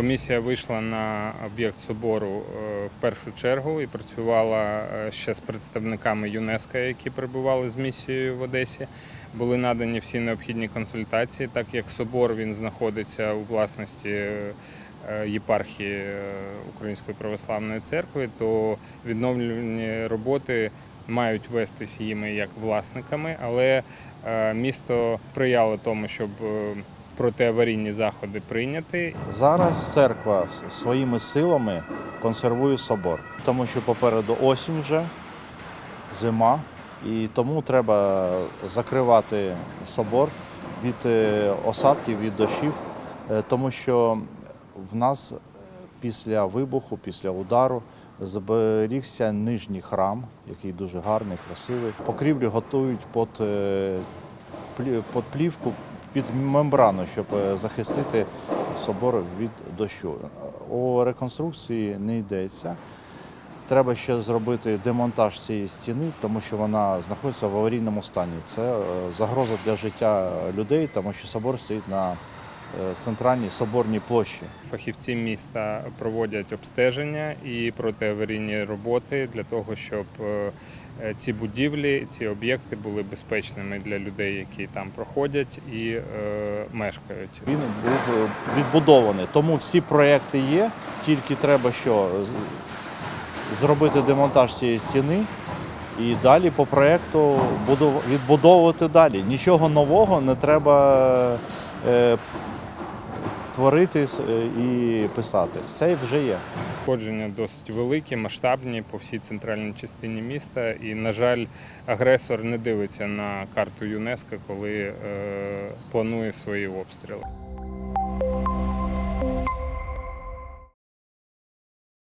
Комісія вийшла на об'єкт собору е, в першу чергу і працювала е, ще з представниками ЮНЕСКО, які прибували з місією в Одесі. Були надані всі необхідні консультації, так як собор він знаходиться у власності е, єпархії Української православної церкви, то відновлювальні роботи мають вестись їми як власниками, але місто сприяло тому, щоб протиаварійні заходи прийняти? Зараз церква своїми силами консервує собор, тому що попереду осінь вже, зима, і тому треба закривати собор від е, осадків, від дощів, е, тому що в нас після вибуху, після удару зберігся нижній храм, який дуже гарний, красивий. Покрівлю готують під, е, під плівку, під мембрану, щоб е, захистити собор від дощу. У реконструкції не йдеться. Треба ще зробити демонтаж цієї стіни, тому що вона знаходиться в аварійному стані. Це е, загроза для життя людей, тому що собор стоїть на центральній соборній площі. Фахівці міста проводять обстеження і протиаварійні роботи для того, щоб е, е, ці будівлі, ці об'єкти були безпечними для людей, які там проходять і е, мешкають. Він був е, відбудований. Тому всі проекти є, тільки треба що зробити демонтаж цієї стіни і далі по проекту буду відбудовувати далі. Нічого нового не треба е, творити е, і писати. Все вже є. Пошкодження досить великі, масштабні по всій центральній частині міста. І, на жаль, агресор не дивиться на карту ЮНЕСКО, коли е, планує свої обстріли.